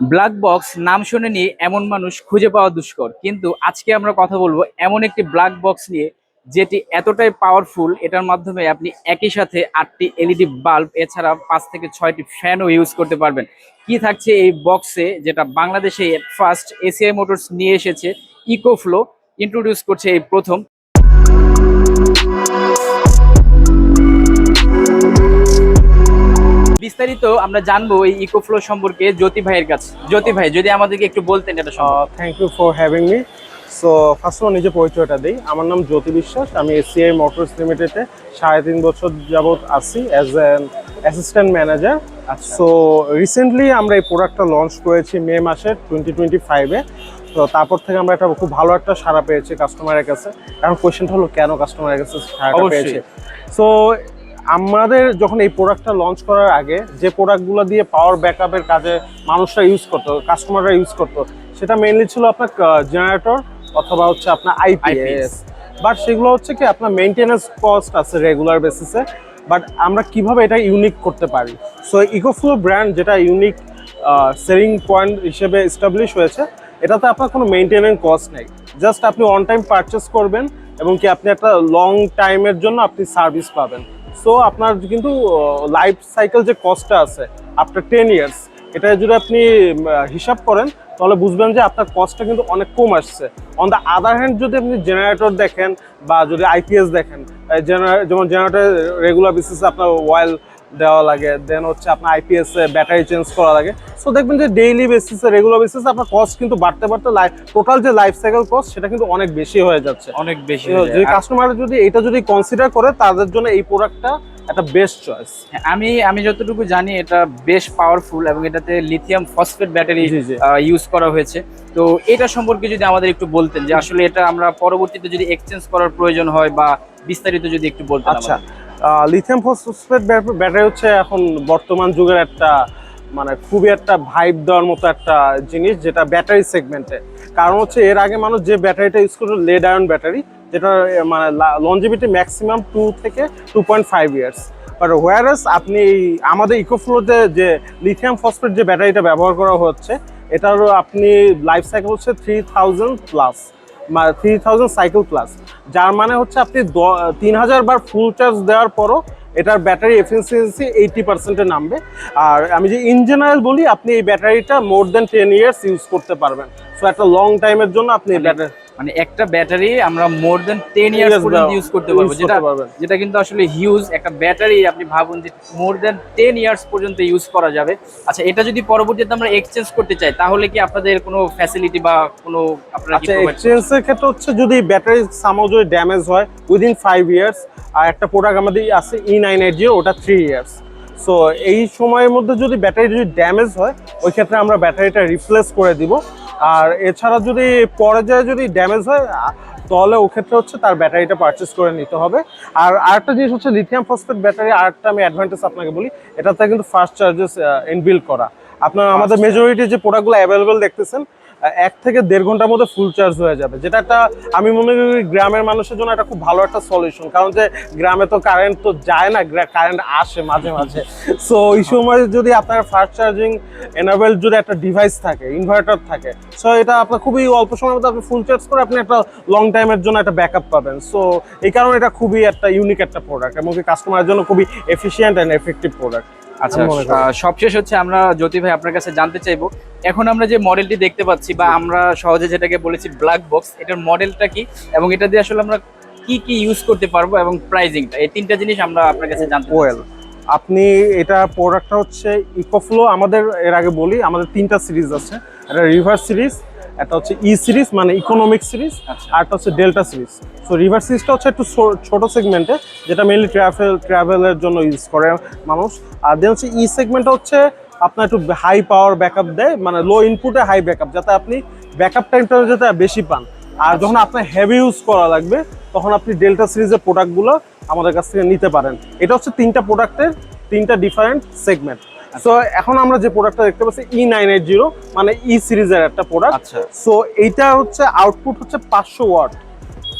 Black box নাম শুনেনি, এমন মানুষ খুঁজে পাওয়া দুষ্কর। কিন্তু আজকে আমরা কথা বলব এমন একটি ব্ল্যাক বক্স নিয়ে, যেটি এতটাই পাওয়ারফুল এটার মাধ্যমে আপনি একই সাথে আটটি এলইডি বাল্ব এছাড়া পাঁচ থেকে ছয়টি ফ্যানও ইউজ করতে পারবেন। কি থাকছে এই বক্সে যেটা বাংলাদেশে ফার্স্ট এসিআই মোটরস নিয়ে এসেছে ইকোফ্লো ইন্ট্রোডিউস করছে এই প্রথম বিস্তারিত আমরা জানব এই ইকো ইকোফ্লো সম্পর্কে জ্যোতি ভাইয়ের কাছে। জ্যোতি ভাই যদি আমাদেরকে একটু বলতেন এটা thank you for having me so first all নিজে পরিচয়টা দিই। আমার নাম জ্যোতি বিশ্বাস। আমি এসিআই মোটরস লিমিটেডে সাড়ে তিন বছর যাবৎ আছি as an assistant manager. So recently আমরা এই প্রোডাক্টটা লঞ্চ করেছি মে মাসে টোয়েন্টি টোয়েন্টি ফাইভে তো তারপর থেকে আমরা একটা খুব ভালো একটা সাড়া পেয়েছি কাস্টমারের কাছে। এখন কোয়েশ্চেনটা হলো কেন কাস্টমারের কাছে অবশ্যই। পেয়েছে? সো আমাদের যখন এই প্রোডাক্টটা লঞ্চ করার আগে যে প্রোডাক্টগুলো দিয়ে পাওয়ার ব্যাকআপের কাজে মানুষরা ইউজ করতো কাস্টমাররা ইউজ করতো, সেটা মেইনলি ছিল আপনার জেনারেটর অথবা হচ্ছে আপনার আইপিএস বাট সেগুলো হচ্ছে কি আপনার মেনটেনেন্স কস্ট আছে রেগুলার বেসিসে বাট আমরা কীভাবে এটা ইউনিক করতে পারি? সো ইকোফ্লো ব্র্যান্ড যেটা ইউনিক সেলিং পয়েন্ট হিসেবে এস্টাবলিশ হয়েছে, এটাতে আপনার কোনো মেনটেনেন্স কস্ট নেই। জাস্ট আপনি অন টাইম পারচেস করবেন এবং কি আপনি একটা লং টাইমের জন্য আপনি সার্ভিস পাবেন। সো আপনার কিন্তু লাইফ সাইকেল যে কস্টটা আছে আফটার টেন ইয়ার্স এটা যদি আপনি হিসাব করেন, তাহলে বুঝবেন যে আপনার কস্টটা কিন্তু অনেক কম আসছে। অন দ্য আদার হ্যান্ড যদি আপনি জেনারেটর দেখেন বা যদি আইপিএস দেখেন যেমন জেনারেটর রেগুলার বেসিসে আপনার অয়েল দেওয়া লাগে দেন হচ্ছে আপনার আইপিএস এ ব্যাটারি চেঞ্জ করা লাগে। সো দেখবেন যে ডেইলি বেসিসে রেগুলার বেসিসে আপনার কস্ট কিন্তু বাড়তে বাড়তে লাইফ টোটাল যে লাইফ সাইকেল কস্ট সেটা কিন্তু অনেক বেশি হয়ে যাচ্ছে। অনেক বেশি যদি কাস্টমার যদি এটা যদি কনসিডার করে তাদের জন্য এই প্রোডাক্টটা একটা বেস্ট চয়েস হ্যাঁ, আমি আমি যতটুকু জানি এটা বেশ পাওয়ারফুল এবং এটাতে লিথিয়াম ফসফেট ব্যাটারি। ইউজ করা হয়েছে। তো এটা সম্পর্কে যদি আমাদের একটু বলতেন যে আসলে এটা আমরা পরবর্তীতে যদি এক্সচেঞ্জ করার প্রয়োজন হয় বা বিস্তারিত যদি একটু বলতেন আচ্ছা। লিথিয়াম ফসফেট ব্যাটারি হচ্ছে এখন বর্তমান যুগের একটা মানে খুবই একটা ভাইব দেওয়ার মতো একটা জিনিস যেটা ব্যাটারি সেগমেন্টে কারণ হচ্ছে এর আগে মানুষ যে ব্যাটারিটা ইউজ করতো লেড আয়রন ব্যাটারি যেটা মানে লঞ্জিভিটি ম্যাক্সিমাম টু থেকে two point five years but whereas আপনি আমাদের ইকোফ্লোতে যে লিথিয়াম ফসফেট যে ব্যাটারিটা ব্যবহার করা হচ্ছে, এটারও আপনি লাইফ সাইকেল হচ্ছে three thousand plus three thousand cycle plus যার মানে হচ্ছে আপনি তিন হাজার বার ফুল চার্জ দেওয়ার পরও এটার ব্যাটারি এফিসিয়েন্সি এইটি পার্সেন্টে নামবে। আর আমি যে ইন জেনারেল বলি আপনি এই ব্যাটারিটা more than ten years use করতে পারবেন। সো একটা লং টাইমের জন্য আপনি এই ব্যাটারি মানে একটা ব্যাটারি আমরা মোর দেন টেন ইয়ার্স পর্যন্ত ইউজ করতে পারব। যেটা যেটা কিন্তু আসলে হিউজ একটা ব্যাটারি আপনি ভাবুন যে মোর দেন টেন ইয়ার্স পর্যন্ত ইউজ করা যাবে। আচ্ছা এটা যদি পরবর্তীতে আমরা এক্সচেঞ্জ করতে চাই তাহলে কি আপনাদের কোনো ফ্যাসিলিটি বা কোনো আপনারা আচ্ছা এক্সচেঞ্জের ক্ষেত্রে হচ্ছে যদি ব্যাটারি সামাও যদি ড্যামেজ হয় উইদিন ফাইভ ইয়ার্স আর একটা প্রোডাক্ট আমাদের আছে ই নাইন এইট জিরো ওটা থ্রি ইয়ার্স সো এই সময়ের মধ্যে যদি ব্যাটারি যদি ড্যামেজ হয় ওই ক্ষেত্রে আমরা ব্যাটারিটা রিপ্লেস করে দিব। আর এছাড়া যদি পরে যায় যদি ড্যামেজ হয় তাহলে ও ক্ষেত্রে হচ্ছে তার ব্যাটারিটা পারচেস করে নিতে হবে। আর আরেকটা জিনিস হচ্ছে লিথিয়াম ফসফেট ব্যাটারি আরেকটা আমি অ্যাডভান্টেজ আপনাকে বলি এটাতে কিন্তু ফার্স্ট চার্জেস ইনবিল্ড করা। আপনার আমাদের মেজরিটি যে প্রোডাক্টগুলো অ্যাভেলেবেল দেখতেছেন এক থেকে দেড় ঘণ্টার মধ্যে ফুল চার্জ হয়ে যাবে। যেটা একটা, আমি মনে করি গ্রামের মানুষের জন্য একটা খুব ভালো একটা সলিউশন কারণ যে গ্রামে তো কারেন্ট তো যায় না কারেন্ট আসে মাঝে মাঝে। সো ওই সময় যদি আপনার ফাস্ট চার্জিং এনাবেল যদি একটা ডিভাইস থাকে ইনভার্টার থাকে সো এটা আপনার খুবই অল্প সময়ের মধ্যে আপনি ফুল চার্জ করে আপনি একটা লং টাইমের জন্য একটা ব্যাকআপ পাবেন। সো এই কারণে এটা খুবই একটা ইউনিক একটা প্রোডাক্ট এবং কাস্টমারের জন্য খুবই এফিসিয়েন্ট অ্যান্ড এফেক্টিভ প্রোডাক্ট আচ্ছা। সবশেষ হচ্ছে আমরা জ্যোতি ভাই আপনার কাছে জানতে চাইব এখন আমরা যে মডেলটি দেখতে পাচ্ছি বা আমরা সহজে যেটাকে বলেছি ব্ল্যাক বক্স এটার মডেলটা কি এবং এটা দিয়ে আসলে আমরা কি কি ইউজ করতে পারব এবং প্রাইজিংটা এই তিনটা জিনিস আমরা আপনার কাছে জানতে। ওয়েল আপনি এটা প্রোডাক্টটা হচ্ছে ইকোফ্লো আমাদের এর আগে বলি আমাদের তিনটা সিরিজ আছে একটা রিভার্স সিরিজ একটা হচ্ছে ই সিরিজ মানে ইকোনমিক সিরিজ আচ্ছা। আর একটা হচ্ছে ডেল্টা সিরিজ সো রিভার সিরিজটা হচ্ছে একটু ছোট সেগমেন্টে যেটা মেনলি ট্রাভেল ট্রাভেলের জন্য ইউজ করে মানুষ। আর দেন হচ্ছে ই সেগমেন্টটা হচ্ছে আপনার একটু হাই পাওয়ার ব্যাকআপ দেয় মানে লো ইনপুটে হাই ব্যাকআপ যাতে আপনি ব্যাকআপ টাইমটা যাতে বেশি পান। আর যখন আপনার হেভি ইউজ করা লাগবে তখন আপনি ডেল্টা সিরিজের প্রোডাক্টগুলো আমাদের কাছ থেকে নিতে পারেন। এটা হচ্ছে তিনটা প্রোডাক্টের তিনটা ডিফারেন্ট সেগমেন্ট সো এখন আমরা যে প্রোডাক্টটা দেখতে পাচ্ছি ই নাইন এইট জিরো মানে ই সিরিজের একটা প্রোডাক্ট আচ্ছা। সো এইটা হচ্ছে আউটপুট হচ্ছে পাঁচশো ওয়াট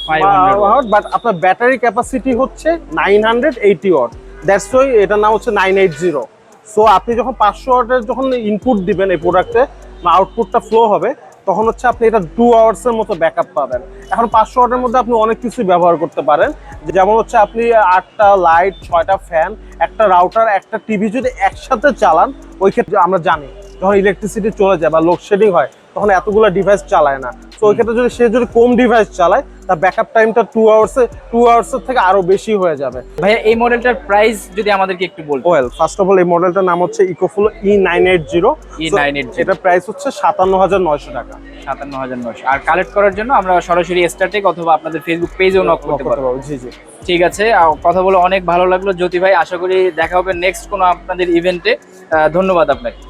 500 বাট আপনার ব্যাটারি ক্যাপাসিটি হচ্ছে nine hundred eighty watt that's ওই এটার নাম হচ্ছে নাইন এইট জিরো সো আপনি যখন পাঁচশো ওয়াটের যখন ইনপুট দিবেন এই প্রোডাক্টে আউটপুটটা ফ্লো হবে তখন হচ্ছে আপনি এটা টু আওয়ার্সের মতো ব্যাকআপ পাবেন। এখন পাঁচশো ওয়াটের মধ্যে আপনি অনেক কিছু ব্যবহার করতে পারেন। যেমন হচ্ছে আপনি আটটা লাইট ছয়টা ফ্যান একটা রাউটার একটা টিভি যদি একসাথে চালান, ওই ক্ষেত্রে আমরা জানি, যখন ইলেকট্রিসিটি চলে যায় বা লোডশেডিং হয় তখন এতগুলো ডিভাইস চালায় না। তো ওই ক্ষেত্রে যদি সে যদি কম ডিভাইস চালায় তার ব্যাকআপ টাইমটা টু আওয়ার্সে টু আওয়ার্সের থেকে আরও বেশি হয়ে যাবে। ভাইয়া এই মডেলটার প্রাইস যদি আমাদেরকে একটু বলতেন। ওয়েল ফার্স্ট অফ অল এই মডেলটার নাম হচ্ছে EcoFlow E nine eight zero E nine eight এটা প্রাইস হচ্ছে সাতান্ন হাজার নয়শো টাকা। সাতান্ন হাজার নয়শো। আর কালেক্ট করার জন্য আমরা সরাসরি স্টার্টেক অথবা আপনাদের ফেসবুক পেজেও নক করতে পারব। জি জি। ঠিক আছে কথা বলে অনেক ভালো লাগল। জ্যোতি ভাই আশা করি দেখা হবে নেক্সট কোনো আপনাদের ইভেন্টে ধন্যবাদ আপনাকে।